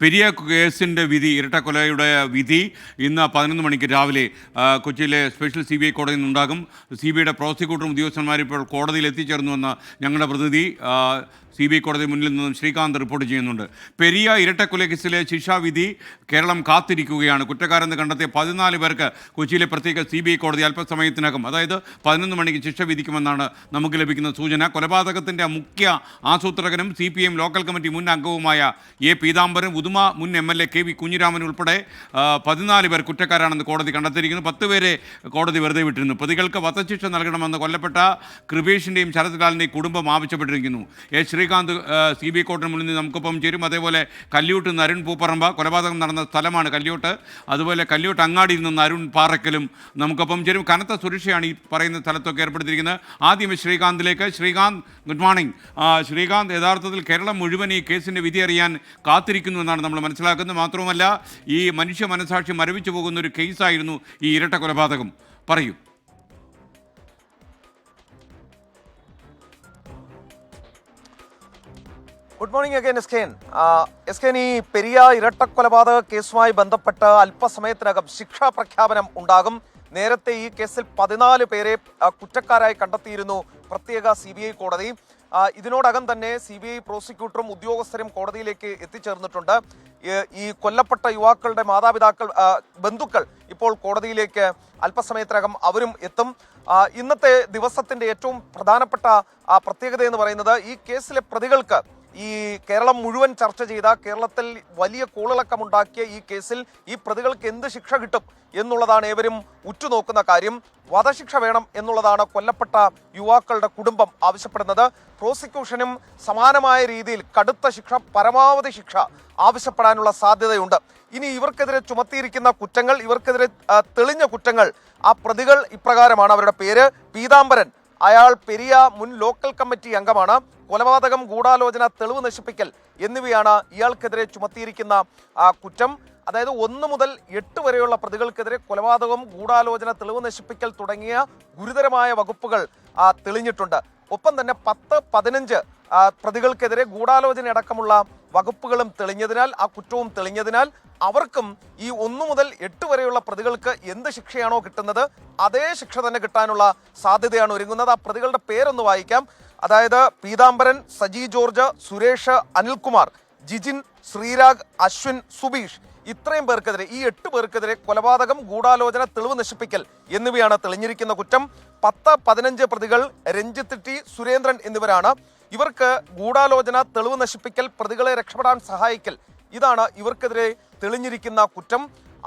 പെരിയ കേസിന്റെ വിധി ഇരട്ടക്കൊലയുടെ വിധി ഇന്ന് പതിനൊന്ന് മണിക്ക് രാവിലെ കൊച്ചിയിലെ സ്പെഷ്യൽ സി ബി ഐ കോടതിയിൽ നിന്നുണ്ടാകും. സി ബി ഐയുടെ പ്രോസിക്യൂട്ടറും ഉദ്യോഗസ്ഥന്മാരും ഇപ്പോൾ കോടതിയിൽ എത്തിച്ചേർന്നുവെന്ന് ഞങ്ങളുടെ പ്രതിനിധി സി ബി ഐ കോടതി മുന്നിൽ നിന്നും ശ്രീകാന്ത് റിപ്പോർട്ട് ചെയ്യുന്നുണ്ട്. പെരിയ ഇരട്ടക്കൊല കേസിലെ ശിക്ഷാവിധി കേരളം കാത്തിരിക്കുകയാണ്. കുറ്റക്കാരെന്ന് കണ്ടെത്തിയ പതിനാല് പേർക്ക് കൊച്ചിയിലെ പ്രത്യേക സി ബി ഐ കോടതി അല്പസമയത്തിനകം അതായത് പതിനൊന്ന് മണിക്ക് ശിക്ഷ വിധിക്കുമെന്നാണ് നമുക്ക് ലഭിക്കുന്ന സൂചന. കൊലപാതകത്തിന്റെ മുഖ്യ ആസൂത്രകനും C P M local committee മുൻ അംഗവുമായ എ പീതാംബരൻ ഉദുമ മുൻ M L A K V Kunhiraman ഉൾപ്പെടെ പതിനാല് പേർ കുറ്റക്കാരാണെന്ന് കോടതി കണ്ടെത്തിയിരിക്കുന്നു. പത്ത് പേരെ കോടതി വെറുതെ വിട്ടിരുന്നു. പ്രതികൾക്ക് വധശിക്ഷ നൽകണമെന്ന് കൊല്ലപ്പെട്ട കൃപേഷിന്റെയും ശരത്ലാലിന്റെയും കുടുംബം ആവശ്യപ്പെട്ടിരിക്കുന്നു. എ. ശ്രീകാന്ത് സി. ബി. കോടതിന് മുന്നിൽ നിന്ന് നമുക്കൊപ്പം ചേരും. അതേപോലെ കല്ല്യൂട്ട് നിന്ന് അരുൺ പൂപ്പറമ്പ കൊലപാതകം നടന്ന സ്ഥലമാണ് കല്ല്യൂട്ട്. അതുപോലെ കല്ല്യൂട്ട് അങ്ങാടിയിൽ നിന്ന് അരുൺ പാറക്കലും നമുക്കൊപ്പം ചേരും. കനത്ത സുരക്ഷയാണ് ഈ പറയുന്ന സ്ഥലത്തൊക്കെ ഏർപ്പെടുത്തിയിരിക്കുന്നത്. ആദ്യം ശ്രീകാന്തിലേക്ക്. Sreekanth good morning. ശ്രീകാന്ത് യഥാർത്ഥത്തിൽ കേരളം മുഴുവൻ ഈ കേസിന്റെ വിധി അറിയാൻ കാത്തിരിക്കുന്നു നമ്മൾ മനസ്സിലാക്കുന്നത്. മാത്രവുമല്ല ഈ മനുഷ്യ മനസാക്ഷി മരവിച്ചു പോകുന്ന ഒരു കേസായിരുന്നു ഈ ഇരട്ട കൊലപാതകം. പറയൂ. ഗുഡ് മോർണിംഗ് അഗൈൻ എസ് കെൻ എസ് കെൻ ഈ പെരിയ ഇരട്ടക്കൊലപാതക കേസുമായി ബന്ധപ്പെട്ട് അല്പസമയത്തിനകം ശിക്ഷാ പ്രഖ്യാപനം ഉണ്ടാകും. നേരത്തെ ഈ കേസിൽ പതിനാല് പേരെ കുറ്റക്കാരായി കണ്ടെത്തിയിരുന്നു പ്രത്യേക സി കോടതി. ഇതിനോടകം തന്നെ സി ബി ഐ പ്രോസിക്യൂട്ടറും ഉദ്യോഗസ്ഥരും കോടതിയിലേക്ക് എത്തിച്ചേർന്നിട്ടുണ്ട്. ഈ- കൊല്ലപ്പെട്ട യുവാക്കളുടെ മാതാപിതാക്കൾ ബന്ധുക്കൾ ഇപ്പോൾ കോടതിയിലേക്ക് അല്പസമയത്തിനകം അവരും എത്തും. ഇന്നത്തെ ദിവസത്തിന്റെ ഏറ്റവും പ്രധാനപ്പെട്ട പ്രത്യേകത എന്ന് പറയുന്നത് ഈ കേസിലെ പ്രതികൾക്ക് ഈ കേരളം മുഴുവൻ ചർച്ച ചെയ്ത കേരളത്തിൽ വലിയ കൂളിളക്കമുണ്ടാക്കിയ ഈ കേസിൽ ഈ പ്രതികൾക്ക് എന്ത് ശിക്ഷ കിട്ടും എന്നുള്ളതാണ് ഏവരും ഉറ്റുനോക്കുന്ന കാര്യം. വധശിക്ഷ വേണം എന്നുള്ളതാണ് കൊല്ലപ്പെട്ട യുവാക്കളുടെ കുടുംബം ആവശ്യപ്പെടുന്നത്. പ്രോസിക്യൂഷനും സമാനമായ രീതിയിൽ കടുത്ത ശിക്ഷ പരമാവധി ശിക്ഷ ആവശ്യപ്പെടാനുള്ള സാധ്യതയുണ്ട്. ഇനി ഇവർക്കെതിരെ ചുമത്തിയിരിക്കുന്ന കുറ്റങ്ങൾ ഇവർക്കെതിരെ തെളിഞ്ഞ കുറ്റങ്ങൾ ആ പ്രതികൾ ഇപ്രകാരമാണ് അവരുടെ പേര്. പീതാംബരൻ അയാൾ പെരിയ മുൻ ലോക്കൽ കമ്മിറ്റി അംഗമാണ്. കൊലപാതകം ഗൂഢാലോചന തെളിവ് നശിപ്പിക്കൽ എന്നിവയാണ് ഇയാൾക്കെതിരെ ചുമത്തിയിരിക്കുന്ന കുറ്റം. അതായത് ഒന്ന് മുതൽ എട്ട് വരെയുള്ള പ്രതികൾക്കെതിരെ കൊലപാതകം ഗൂഢാലോചന തെളിവ് നശിപ്പിക്കൽ തുടങ്ങിയ ഗുരുതരമായ വകുപ്പുകൾ തെളിഞ്ഞിട്ടുണ്ട്. ഒപ്പം തന്നെ പത്ത് പതിനഞ്ച് പ്രതികൾക്കെതിരെ ഗൂഢാലോചന അടക്കമുള്ള വകുപ്പുകളും തെളിഞ്ഞതിനാൽ ആ കുറ്റവും തെളിഞ്ഞതിനാൽ അവർക്കും ഈ ഒന്നു മുതൽ എട്ട് വരെയുള്ള പ്രതികൾക്ക് എന്ത് ശിക്ഷയാണോ കിട്ടുന്നത് അതേ ശിക്ഷ തന്നെ കിട്ടാനുള്ള സാധ്യതയാണ് ഒരുങ്ങുന്നത്. ആ പ്രതികളുടെ പേരൊന്ന് വായിക്കാം. അതായത് പീതാംബരൻ സജി ജോർജ് സുരേഷ് അനിൽകുമാർ ജിജിൻ ശ്രീരാഗ് അശ്വിൻ സുബീഷ്. ഇത്രയും പേർക്കെതിരെ ഈ എട്ട് പേർക്കെതിരെ കൊലപാതകം ഗൂഢാലോചന തെളിവ് നശിപ്പിക്കൽ എന്നിവയാണ് തെളിഞ്ഞിരിക്കുന്ന കുറ്റം. പത്ത് പതിനഞ്ച് പ്രതികൾ രഞ്ജിത്ത് ടി സുരേന്ദ്രൻ എന്നിവരാണ്. ഇവർക്ക് ഗൂഢാലോചന തെളിവ് നശിപ്പിക്കൽ പ്രതികളെ രക്ഷപ്പെടാൻ സഹായിക്കൽ ഇതാണ് ഇവർക്കെതിരെ തെളിഞ്ഞിരിക്കുന്ന കുറ്റം.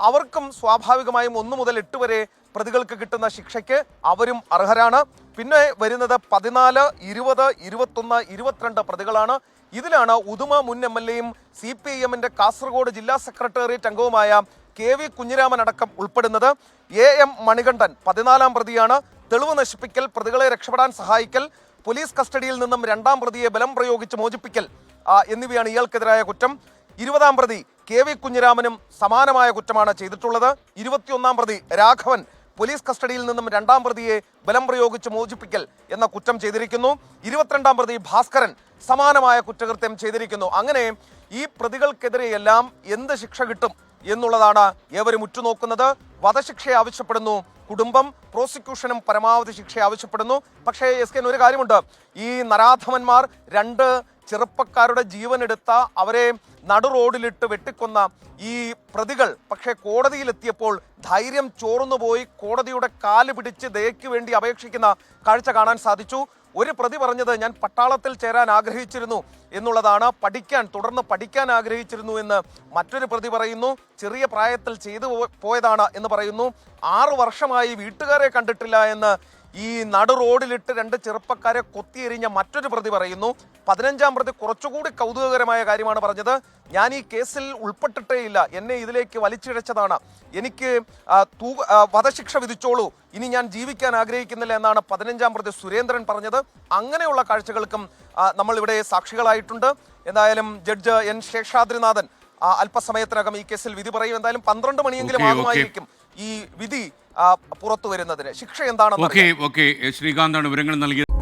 അവർക്കും സ്വാഭാവികമായും ഒന്നു മുതൽ എട്ട് വരെ പ്രതികൾക്ക് കിട്ടുന്ന ശിക്ഷയ്ക്ക് അവരും അർഹരാണ്. പിന്നെ വരുന്നത് പതിനാല് ഇരുപത് ഇരുപത്തൊന്ന് ഇരുപത്തിരണ്ട് പ്രതികളാണ്. ഇതിലാണ് ഉദുമ മുൻ എം എൽ എയും സി പി ഐ എമ്മിന്റെ കാസർഗോഡ് ജില്ലാ സെക്രട്ടേറിയറ്റ് അംഗവുമായ കെ വി കുഞ്ഞിരാമൻ അടക്കം ഉൾപ്പെടുന്നത്. എ എം മണികണ്ഠൻ പതിനാലാം പ്രതിയാണ്. തെളിവ് നശിപ്പിക്കൽ പ്രതികളെ രക്ഷപ്പെടാൻ സഹായിക്കൽ പോലീസ് കസ്റ്റഡിയിൽ നിന്നും രണ്ടാം പ്രതിയെ ബലം പ്രയോഗിച്ച് മോചിപ്പിക്കൽ എന്നിവയാണ് ഇയാൾക്കെതിരായ കുറ്റം. ഇരുപതാം പ്രതി കെ വി കുഞ്ഞിരാമനും സമാനമായ കുറ്റമാണ് ചെയ്തിട്ടുള്ളത്. ഇരുപത്തിയൊന്നാം പ്രതി രാഘവൻ പോലീസ് കസ്റ്റഡിയിൽ നിന്നും രണ്ടാം പ്രതിയെ ബലം പ്രയോഗിച്ച് മോചിപ്പിക്കൽ എന്ന കുറ്റം ചെയ്തിരിക്കുന്നു. ഇരുപത്തിരണ്ടാം പ്രതി ഭാസ്കരൻ സമാനമായ കുറ്റകൃത്യം ചെയ്തിരിക്കുന്നു. അങ്ങനെ ഈ പ്രതികൾക്കെതിരെയെല്ലാം എന്ത് ശിക്ഷ കിട്ടും എന്നുള്ളതാണ് ഏവരും ഉറ്റുനോക്കുന്നത്. വധശിക്ഷ ആവശ്യപ്പെടുന്നു. കുടുംബം പ്രോസിക്യൂഷനും പരമാവധി ശിക്ഷ ആവശ്യപ്പെടുന്നു. പക്ഷേ എസ് കെ ഒരു കാര്യമുണ്ട്. ഈ നരാധമന്മാർ രണ്ട് ചെറുപ്പക്കാരുടെ ജീവനെടുത്ത അവരെ നടു റോഡിലിട്ട് വെട്ടിക്കൊന്ന ഈ പ്രതികൾ പക്ഷേ കോടതിയിലെത്തിയപ്പോൾ ധൈര്യം ചോർന്നുപോയി കോടതിയുടെ കാൽ പിടിച്ച് ദയയ്ക്ക് വേണ്ടി അപേക്ഷിക്കുന്ന കാഴ്ച കാണാൻ സാധിച്ചു. ഒരു പ്രതി പറഞ്ഞത് ഞാൻ പട്ടാളത്തിൽ ചേരാൻ ആഗ്രഹിച്ചിരുന്നു എന്നുള്ളതാണ് പഠിക്കാൻ തുടർന്ന് പഠിക്കാൻ ആഗ്രഹിച്ചിരുന്നു എന്ന് മറ്റൊരു പ്രതി പറയുന്നു. ചെറിയ പ്രായത്തിൽ ചെയ്തു പോയതാണ് എന്ന് പറയുന്നു. ആറു വർഷമായി വീട്ടുകാരെ കണ്ടിട്ടില്ല എന്ന് ഈ നടു റോഡിലിട്ട് രണ്ട് ചെറുപ്പക്കാരെ കൊത്തിയെറിഞ്ഞ മറ്റൊരു പ്രതി പറയുന്നു. പതിനഞ്ചാം പ്രതി കുറച്ചുകൂടി കൗതുകകരമായ കാര്യമാണ് പറഞ്ഞത്. ഞാൻ ഈ കേസിൽ ഉൾപ്പെട്ടിട്ടേ ഇല്ല. എന്നെ ഇതിലേക്ക് വലിച്ചിഴച്ചതാണ്. എനിക്ക് തൂ വധശിക്ഷ വിധിച്ചോളൂ. ഇനി ഞാൻ ജീവിക്കാൻ ആഗ്രഹിക്കുന്നില്ല എന്നാണ് പതിനഞ്ചാം പ്രതി സുരേന്ദ്രൻ പറഞ്ഞത്. അങ്ങനെയുള്ള കാഴ്ചകൾക്കും നമ്മൾ ഇവിടെ സാക്ഷികളായിട്ടുണ്ട്. എന്തായാലും ജഡ്ജ് എൻ ശേഷാദ്രിനാഥൻ അല്പസമയത്തിനകം ഈ കേസിൽ വിധി പറയും. എന്തായാലും പന്ത്രണ്ട് മണിയെങ്കിലും. ആകുമായിരിക്കും ഈ വിധി പുറത്തു വരുന്നതിന് ശിക്ഷ എന്താണെന്ന് ശ്രീകാന്താണ് വിവരങ്ങൾ നൽകിയത്